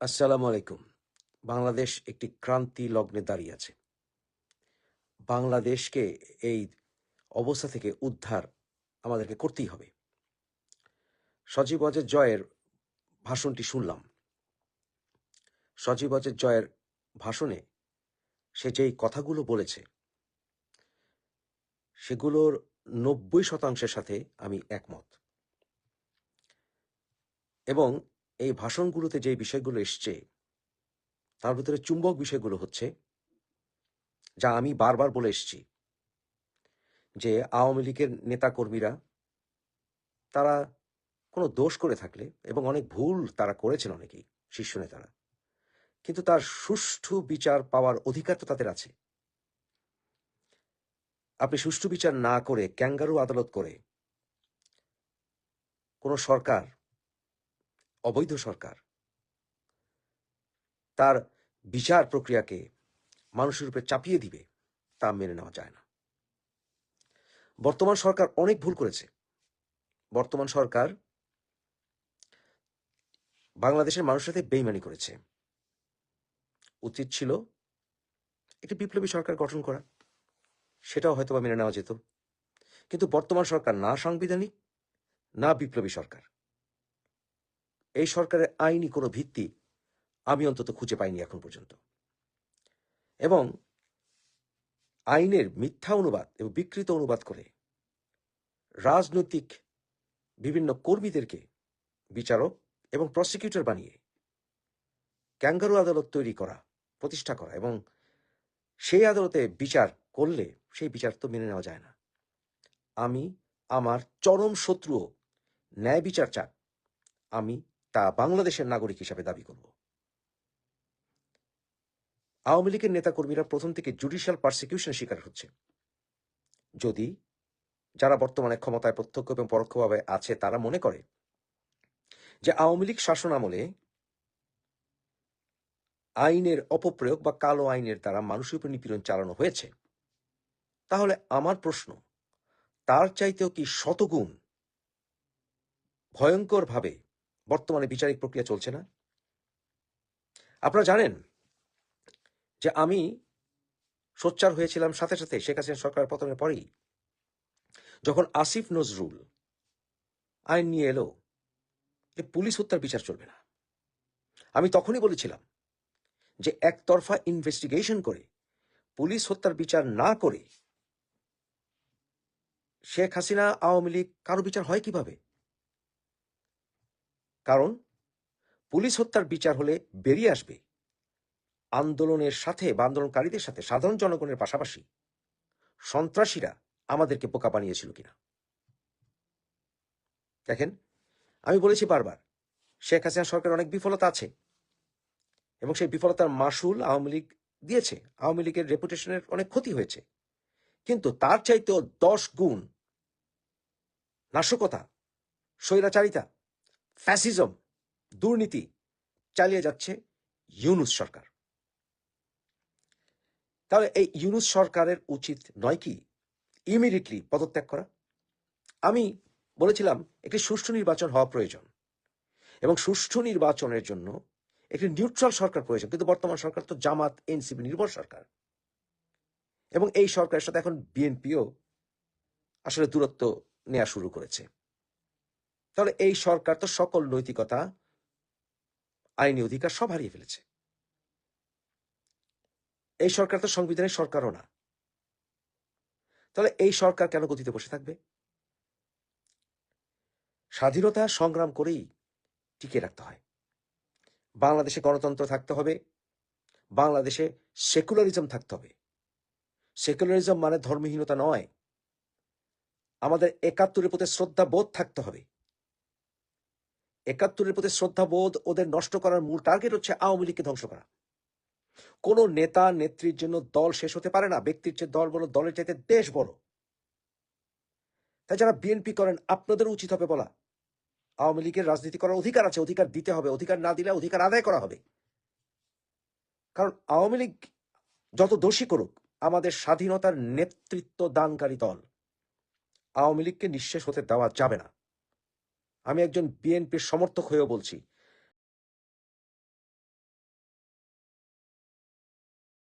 আসসালামু আলাইকুম। বাংলাদেশ একটি ক্রান্তি লগ্নে দাঁড়িয়ে আছে। বাংলাদেশকে এই অবস্থা থেকে উদ্ধার আমাদেরকে করতেই হবে। সজীব অজের জয়ের ভাষণটি শুনলাম। সজীব অজের জয়ের ভাষণে সে যেই কথাগুলো বলেছে, সেগুলোর নব্বই শতাংশের সাথে আমি একমত। এবং এই ভাষণগুলোতে যে বিষয়গুলো এসছে, তার ভিতরে চুম্বক বিষয়গুলো হচ্ছে, যা আমি বারবার বলে এসেছি, যে আওয়ামী লীগের নেতাকর্মীরা, তারা কোনো দোষ করে থাকলে এবং অনেক ভুল তারা করেছেন অনেকেই, শীর্ষ নেতারা, কিন্তু তার সুষ্ঠু বিচার পাওয়ার অধিকার তো তাদের আছে। আপনি সুষ্ঠু বিচার না করে, ক্যাঙ্গারু আদালত করে কোনো সরকার অবৈধ সরকার। তার বিচার প্রক্রিয়াকে মানুষের উপরে চাপিয়ে দিবে তা মেনে নেওয়া যায় না। বর্তমান সরকার অনেক ভুল করেছে। বর্তমান সরকার বাংলাদেশের মানুষের সাথে বেইমানি করেছে। উচিত ছিল একটি বিপ্লবী সরকার গঠন করা। সেটাও হয়তো মেনে নেওয়া যেত। কিন্তু বর্তমান সরকার না সাংবিধানিক, না বিপ্লবী সরকার। এই সরকারের আইনি কোনো ভিত্তি আমি অন্তত খুঁজে পাইনি এখন পর্যন্ত। এবং আইনের মিথ্যা অনুবাদ এবং বিকৃত অনুবাদ করে রাজনৈতিক বিভিন্ন কর্মীদেরকে বিচারক এবং প্রসিকিউটর বানিয়ে ক্যাঙ্গারু আদালত তৈরি করা, প্রতিষ্ঠা করা এবং সেই আদালতে বিচার করলে সেই বিচার তো মেনে নেওয়া যায় না। আমি, আমার চরম শত্রুও ন্যায় বিচার চাক আমি তা বাংলাদেশের নাগরিক হিসাবে দাবি করব। আওয়ামী লীগের নেতাকর্মীরা প্রথম থেকে জুডিশিয়াল পারসিকিউশন শিকার হচ্ছে। যদি যারা বর্তমানে ক্ষমতায় প্রত্যক্ষ এবং পরোক্ষভাবে আছে, তারা মনে করে যে আওয়ামী লীগ শাসন আমলে আইনের অপপ্রয়োগ বা কালো আইনের দ্বারা মানুষের উপর নিপীড়ন চালানো হয়েছে, তাহলে আমার প্রশ্ন, তার চাইতেও কি শতগুণ ভয়ঙ্করভাবে বর্তমানে বিচারিক প্রক্রিয়া চলছে না। আপনারা জানেন যে আমি সোচ্চার হয়েছিলাম সাথে সাথে শেখ হাসিনা সরকার পতনের পরেই, যখন আসিফ নজরুল আইন নিয়ে এলো যে পুলিশ হত্যার বিচার চলবে না। আমি তখনই বলেছিলাম যে একতরফা ইনভেস্টিগেশন করে, পুলিশ হত্যার বিচার না করে শেখ হাসিনা আওয়ামী লীগ কারও বিচার হয় কীভাবে? কারণ পুলিশ হত্যার বিচার হলে বেরিয়ে আসবে। আন্দোলনের সাথে বা আন্দোলনকারীদের সাথে সাধারণ জনগণের পাশাপাশি সন্ত্রাসীরা আমাদেরকে বোকা বানিয়েছিল কিনা। দেখেন, আমি বলেছি বারবার, শেখ হাসিনা সরকার অনেক বিফলতা আছে এবং সেই বিফলতার মাসুল আওয়ামী লীগ দিয়েছে। আওয়ামী লীগের রেপুটেশনের অনেক ক্ষতি হয়েছে। কিন্তু তার চাইতেও দশ গুণ নাশকতা, স্বৈরাচারিতা ফ্যাসিজম, দুর্নীতি চালিয়ে যাচ্ছে ইউনুস সরকার। তাহলে এই ইউনুস সরকারের উচিত নয় কি ইমিডিয়েটলি পদত্যাগ করা? আমি বলেছিলাম, একটি সুষ্ঠু নির্বাচন হওয়া প্রয়োজন এবং সুষ্ঠু নির্বাচনের জন্য একটি নিউট্রাল সরকার প্রয়োজন। কিন্তু বর্তমান সরকার তো জামাত, এনসিপি নির্ভর সরকার। এবং এই সরকারের সাথে এখন বিএনপিও আসলে দূরত্ব নেওয়া শুরু করেছে। তাহলে এই সরকার তো সকল নৈতিকতা, আইনি অধিকার সব হারিয়ে ফেলেছে। এই সরকার তো সংবিধানের সরকারও না। তাহলে এই সরকার কেন গতিতে বসে থাকবে? স্বাধীনতা সংগ্রাম করেই টিকে রাখতে হয়। বাংলাদেশে গণতন্ত্র থাকতে হবে, বাংলাদেশে সেকুলারিজম থাকতে হবে। সেকুলারিজম মানে ধর্মহীনতা নয়। আমাদের একাত্তরের প্রতি শ্রদ্ধা বোধ থাকতে হবে। একাত্তরের প্রতি শ্রদ্ধাবোধ ওদের নষ্ট করার মূল টার্গেট হচ্ছে আওয়ামী লীগকে ধ্বংস করা। কোন নেতা নেত্রীর জন্য দল শেষ হতে পারে না, ব্যক্তির চেয়ে দল বড়, দলের চাইতে দেশ বড়। তাই যারা বিএনপি করেন, আপনাদের উচিত হবে বলা। আওয়ামী লীগের রাজনীতি করার অধিকার আছে, অধিকার দিতে হবে, অধিকার না দিলে অধিকার আদায় করা হবে। কারণ আওয়ামী লীগ যত দোষী করুক, আমাদের স্বাধীনতার নেতৃত্ব দানকারী দল, আওয়ামী লীগকে নিঃশেষ হতে দেওয়া যাবে না। আমি একজন বিএনপির সমর্থক হয়েও বলছি।